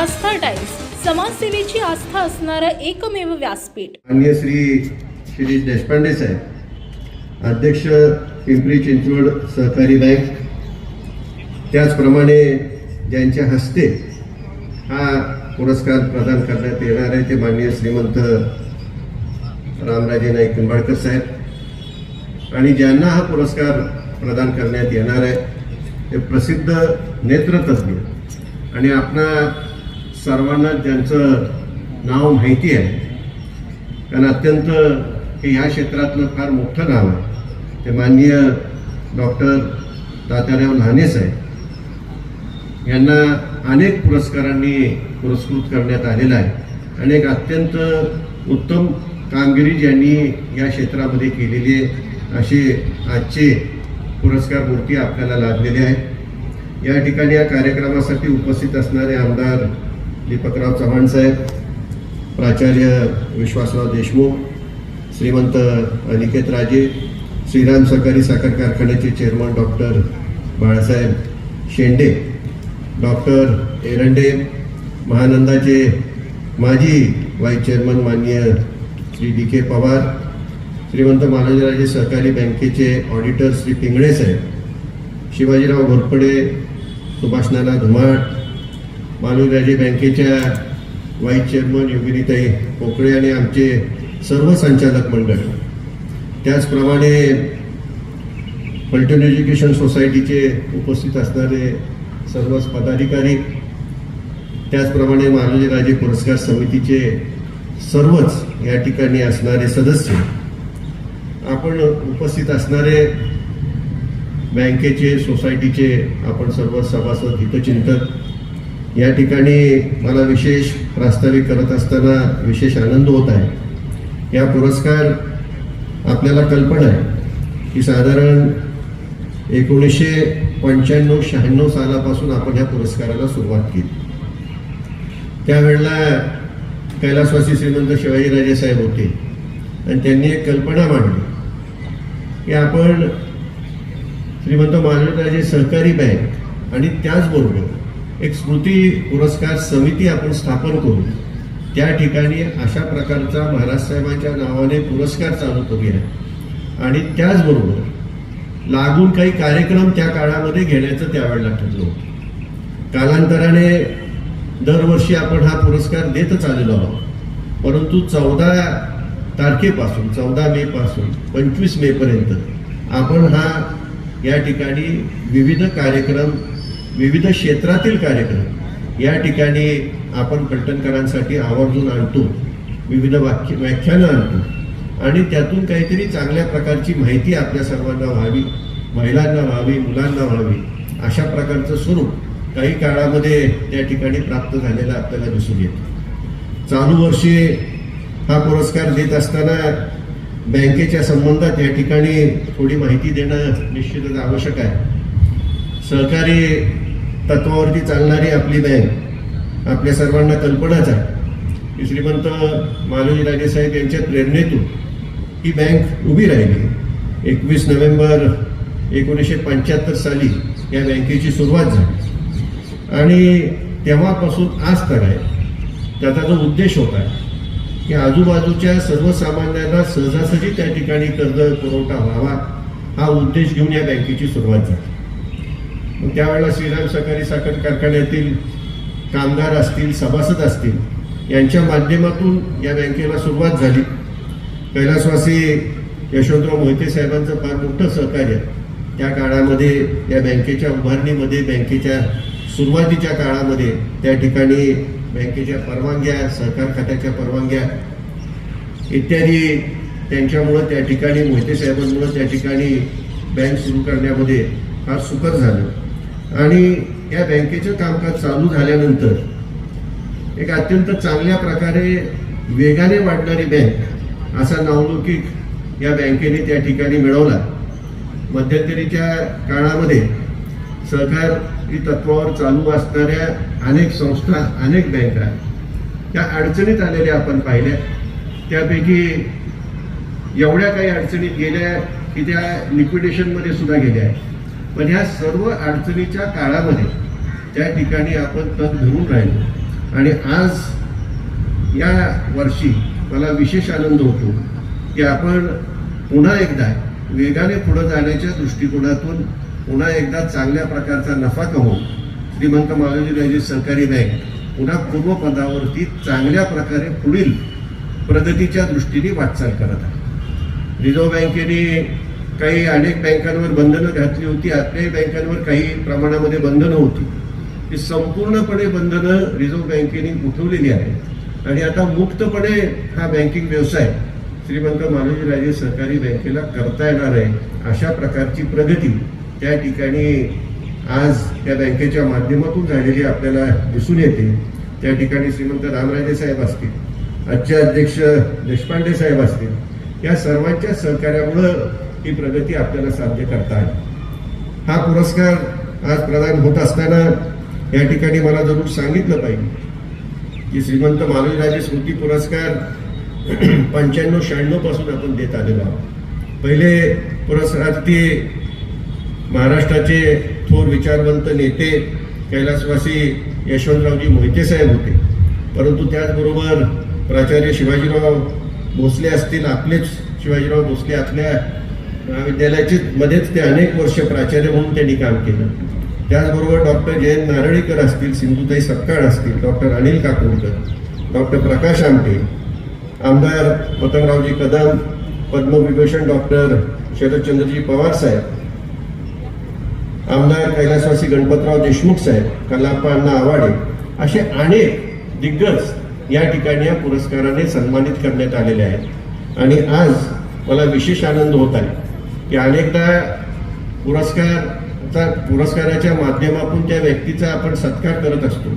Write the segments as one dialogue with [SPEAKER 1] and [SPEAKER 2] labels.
[SPEAKER 1] आस्था times समाजसेवेची आस्था असणारं एकमेव व्यासपीठ.
[SPEAKER 2] माननीय श्री श्री देशपांडे साहेब अध्यक्ष पिंपरी चिंचवड सहकारी बँक त्याचप्रमाणे ज्यांच्या हस्ते हा पुरस्कार प्रदान करण्यात येणार आहे ते माननीय श्रीमंत रामराजे नाईक निंबाळकर साहेब. आणि ज्यांना हा पुरस्कार प्रदान करण्यात येणार आहे ते प्रसिद्ध नेत्रतज्ञ आणि आपणा सर्वांना ज्यांचं नाव माहिती आहे कारण अत्यंत हे ह्या क्षेत्रातलं फार मोठं नाव आहे. ते माननीय डॉक्टर तात्याराव लहानेस आहे यांना अनेक पुरस्कारांनी पुरस्कृत करण्यात आलेलं आहे. आणि एक अत्यंत उत्तम कामगिरी ज्यांनी या क्षेत्रामध्ये केलेली आहे असे आजचे पुरस्कार मूर्ती आपल्याला लाभलेले आहे या ठिकाणी या कार्यक्रमासाठी उपस्थित असणारे आमदार दीपकराव चव्हाण साहेब प्राचार्य विश्वासराव देशमुख श्रीमंत अनिकेत राजे श्रीराम सहकारी साखर कारखान्याचे chairman doctor Balasaheb Shende doctor Erande महानंदाचे माजी व्हाईस चेअरमन माननीय श्री डी के पवार श्रीमंत महाराजराजे सहकारी बँकेचे ऑडिटर श्री पिंगळे साहेब शिवाजीराव घोरपडे सुभाष नाना धुमाळ मानवराजे बँकेच्या व्हाईस चेअरमन योगिनीताई पोकळे आणि आमचे सर्व संचालक मंडळ. त्याचप्रमाणे पल्टन एज्युकेशन सोसायटीचे उपस्थित असणारे सर्वच पदाधिकारी त्याचप्रमाणे राजे पुरस्कार समितीचे सर्वच या ठिकाणी असणारे सदस्य आपण उपस्थित असणारे बँकेचे सोसायटीचे आपण सर्व सभासद हितचिंतक या ठिकाणी मला विशेष प्रास्ताविक करत असताना विशेष आनंद होत आहे. या पुरस्कार आपल्याला कल्पना आहे की साधारण एकोणीसशे पंच्याण्णव शहाण्णव सालापासून आपण ह्या पुरस्काराला सुरुवात केली. त्यावेळेला कैलासवासी श्रीमंत शिवाजीराजे साहेब होते आणि त्यांनी एक कल्पना मांडली की आपण श्रीमंत महाराजे सहकारी बँक आणि त्याचबरोबर एक स्मृती पुरस्कार समिती आपण स्थापन करू. त्या ठिकाणी अशा प्रकारचा महाराज साहेबांच्या नावाने पुरस्कार चालू करूया आणि त्याचबरोबर लागून काही कार्यक्रम त्या काळामध्ये घेण्याचं त्यावेळेला ठरलं होतं. कालांतराने दरवर्षी आपण हा पुरस्कार देतच आलेलो आहोत. परंतु चौदा तारखेपासून चौदा मेपासून पंचवीस मेपर्यंत आपण हा या ठिकाणी विविध कार्यक्रम विविध क्षेत्रातील कार्यक्रम. या ठिकाणी आपण पलटणकरांसाठी आवर्जून आणतो विविध वाक्य व्याख्यानं आणतो. आणि त्यातून काहीतरी चांगल्या प्रकारची माहिती आपल्या सर्वांना व्हावी महिलांना व्हावी मुलांना व्हावी अशा प्रकारचं स्वरूप काही काळामध्ये त्या ठिकाणी प्राप्त झालेलं आपल्याला दिसून येतं. चालू वर्षी हा पुरस्कार देत असताना बँकेच्या संबंधात या ठिकाणी थोडी माहिती देणं निश्चितच आवश्यक आहे. सहकारी तत्वावरती चालणारी आपली बँक आपल्या सर्वांना कल्पनाच आहे. की श्रीमंत मालोजी राजेसाहेब यांच्या प्रेरणेतून ही बँक उभी राहिली. एकवीस नोव्हेंबर एकोणीसशे पंच्याहत्तर साली या बँकेची सुरुवात झाली. आणि तेव्हापासून आज तर आहे. त्याचा जो उद्देश होता की आजूबाजूच्या सर्वसामान्यांना सहजासहजी त्या ठिकाणी कर्ज पुरवठा व्हावा हा उद्देश घेऊन या बँकेची सुरुवात झाली. त्यावेळेला श्रीराम सहकारी साखर कारखान्यातील कामगार असतील सभासद असतील यांच्या माध्यमातून या बँकेला सुरुवात झाली. कैलासवासी यशवंतराव मोहिते साहेबांचं फार मोठं सहकार्य त्या काळामध्ये या बँकेच्या उभारणीमध्ये बँकेच्या सुरुवातीच्या काळामध्ये त्या ठिकाणी बँकेच्या परवानग्या सहकार खात्याच्या परवानग्या इत्यादी त्यांच्यामुळं त्या ठिकाणी मोहिते साहेबांमुळं त्या ठिकाणी बँक सुरू करण्यामध्ये फार सुकर झालं. आणि या बँकेचं कामकाज चालू झाल्यानंतर एक अत्यंत चांगल्या प्रकारे वेगाने वाढणारी बँक असा नावलौकिक या बँकेने त्या ठिकाणी मिळवला. मध्यंतरीच्या काळामध्ये सहकारी तत्वावर चालू असणाऱ्या अनेक संस्था अनेक बँका त्या अडचणीत आलेल्या आपण पाहिल्या. त्यापैकी एवढ्या काही अडचणीत गेल्या की त्या लिक्विडेशनमध्ये सुद्धा गेल्या आहेत. पण ह्या सर्व अडचणीच्या काळामध्ये त्या ठिकाणी आपण तग धरून राहिलो आणि आज या वर्षी मला विशेष आनंद होतो की आपण पुन्हा एकदा वेगाने पुढं जाण्याच्या दृष्टिकोनातून पुन्हा एकदा चांगल्या प्रकारचा नफा कमवून श्रीमंत मालोजी राजे सहकारी बँक पुन्हा पूर्वपदावरती चांगल्या प्रकारे पुढील प्रगतीच्या दृष्टीने वाटचाल करत आहे. रिझर्व्ह बँकेने काही अनेक बँकांवर बंधनं घातली होती आपल्याही बँकांवर काही प्रमाणामध्ये बंधनं होती. ती संपूर्णपणे बंधनं रिझर्व्ह बँकेने उठवलेली आहेत. आणि आता मुक्तपणे हा बँकिंग व्यवसाय श्रीमंत मालोजी राजे सहकारी बँकेला करता येणार आहे अशा प्रकारची प्रगती त्या ठिकाणी आज त्या बँकेच्या माध्यमातून झालेली आपल्याला दिसून येते. त्या ठिकाणी श्रीमंत रामराजे साहेब असतील आजचे अध्यक्ष देशपांडे साहेब असतील या सर्वांच्या सहकार्यामुळं ही प्रगती आपल्याला साध्य करता आली. हा पुरस्कार आज प्रदान होत असताना या ठिकाणी मला जरूर सांगितलं पाहिजे की श्रीमंत मालवीराजे स्मृती पुरस्कार पंच्याण्णव शहाण्णवपासून आपण देत आलेलो आहोत. पहिले पुरस्कारार्थी महाराष्ट्राचे थोर विचारवंत नेते कैलासवासी यशवंतरावजी मोहिते साहेब होते. परंतु त्याचबरोबर प्राचार्य शिवाजीराव भोसले असतील आपलेच शिवाजीराव भोसले आपल्या महाविद्यालयाचे मध्येच ते अनेक वर्ष प्राचार्य म्हणून त्यांनी काम केलं. त्याचबरोबर डॉक्टर जयंत नारळीकर असतील सिंधुताई सपकाळ असतील डॉक्टर अनिल काकोडकर डॉक्टर प्रकाश आमटे आमदार पतंगरावजी कदम पद्मविभूषण डॉक्टर शरदचंद्रजी पवार साहेब आमदार कैलासवासी गणपतराव देशमुख साहेब कल्लाप्पा अण्णा आवाडे असे अनेक दिग्गज या ठिकाणी या पुरस्काराने सन्मानित करण्यात आलेले आहेत. आणि आज मला विशेष आनंद होत आहे. की अनेकदा पुरस्कारचा पुरस्काराच्या माध्यमातून त्या व्यक्तीचा आपण सत्कार करत असतो.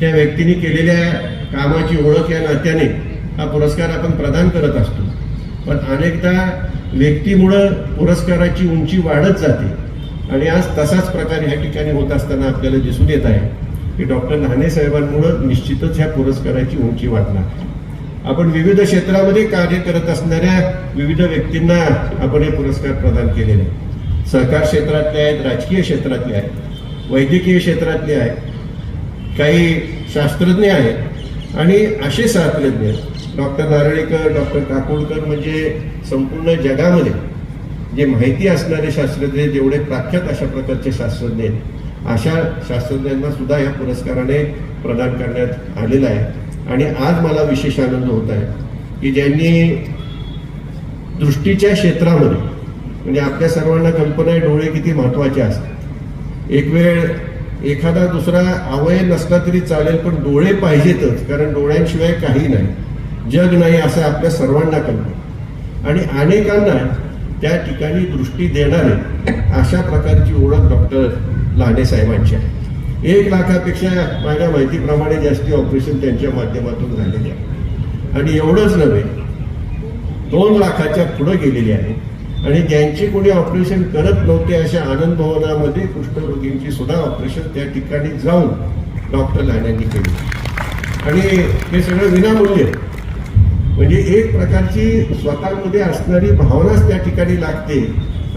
[SPEAKER 2] त्या व्यक्तीने केलेल्या कामाची ओळख या नात्याने हा पुरस्कार आपण प्रदान करत असतो. पण अनेकदा व्यक्तीमुळं पुरस्काराची उंची वाढत जाते आणि आज तसाच प्रकार ह्या ठिकाणी होत असताना आपल्याला दिसून येत आहे की डॉक्टर लहाने साहेबांमुळं निश्चितच ह्या पुरस्काराची उंची वाढणार. आपण विविध क्षेत्रामध्ये कार्य करत असणाऱ्या विविध व्यक्तींना आपण हे पुरस्कार प्रदान केलेले आहेत. सहकार क्षेत्रातले आहेत राजकीय क्षेत्रातले आहेत वैद्यकीय क्षेत्रातले आहेत काही शास्त्रज्ञ आहेत आणि असे शास्त्रज्ञ डॉक्टर नारळीकर डॉक्टर काकोडकर म्हणजे संपूर्ण जगामध्ये जे माहिती असणारे शास्त्रज्ञ जेवढे प्रख्यात अशा प्रकारचे शास्त्रज्ञ आहेत अशा शास्त्रज्ञांना सुद्धा या पुरस्काराने प्रदान करण्यात आलेला आहे. आणि आज मला विशेष आनंद होत आहे की ज्यांनी दृष्टीच्या क्षेत्रामध्ये म्हणजे आपल्या सर्वांना कल्पना आहे डोळे किती महत्त्वाचे असतात. एक वेळ एखादा दुसरा अवयव नसला तरी चालेल पण डोळे पाहिजेतच कारण डोळ्यांशिवाय काही नाही. जग नाही असं आपल्या सर्वांना कल्पना. आणि अनेकांना त्या ठिकाणी दृष्टी देणारे अशा प्रकारची ओळख डॉक्टर लाडे साहेबांची आहे. एक लाखापेक्षा माझ्या माहितीप्रमाणे जास्ती ऑपरेशन त्यांच्या माध्यमातून झालेले आहे. आणि एवढंच नव्हे दोन लाखाच्या पुढं गेलेले आहे. आणि ज्यांची कोणी ऑपरेशन करत नव्हते अशा आनंद भवनामध्ये कुष्ठरोगींची सुद्धा ऑपरेशन त्या ठिकाणी जाऊन डॉक्टर लाड्यांनी केली. आणि हे सगळं विनामूल्य. म्हणजे एक प्रकारची स्वतःमध्ये असणारी भावनाच त्या ठिकाणी लागते.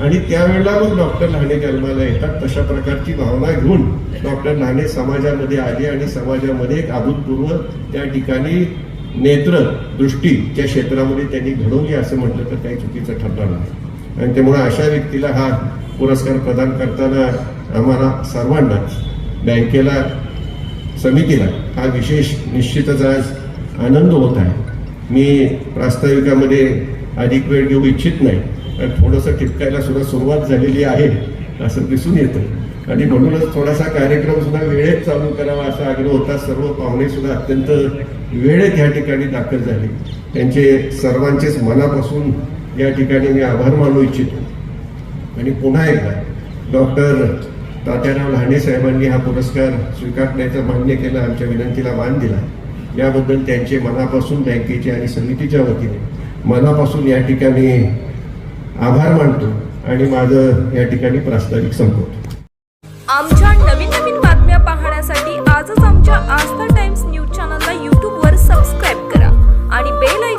[SPEAKER 2] आणि त्यावेळेला मग डॉक्टर लहाने जन्माला येतात तशा प्रकारची भावना घेऊन डॉक्टर लहाने समाजामध्ये आले आणि समाजामध्ये एक अभूतपूर्व त्या ठिकाणी नेत्र दृष्टीच्या क्षेत्रामध्ये त्यांनी घडवली असं म्हटलं तर काही चुकीचं ठरणार नाही. आणि त्यामुळे अशा व्यक्तीला हा पुरस्कार प्रदान करताना आम्हाला सर्वांनाच बँकेला समितीला हा विशेष निश्चितच आज आनंद होत आहे. मी प्रास्ताविकामध्ये अधिक वेळ घेऊ इच्छित नाही. थोडंसं टिपकायला सुद्धा सुरुवात झालेली आहे असं दिसून येतं. आणि म्हणूनच थोडासा कार्यक्रम सुद्धा वेळेत चालू करावा असा आग्रह होता. सर्व पाहुणे सुद्धा अत्यंत वेळेत या ठिकाणी दाखल झाले. त्यांचे सर्वांचेच मनापासून या ठिकाणी मी आभार मानू इच्छितो. आणि पुन्हा एकदा डॉक्टर तात्याराव लहाणे साहेबांनी हा पुरस्कार स्वीकारण्याचं मान्य केलं आमच्या विनंतीला मान दिला. याबद्दल त्यांचे मनापासून बँकेचे आणि समितीच्या वतीने मनापासून या ठिकाणी आभार मानतो आणि माझं या ठिकाणी प्रास्ताविक संपवतो.
[SPEAKER 3] आमच्या नवीन नवीन बातम्या पाहण्यासाठी आजच आमच्या आस्था टाइम्स न्यूज चॅनलला यूट्यूबवर सबस्क्राईब करा आणि बेल आयकॉन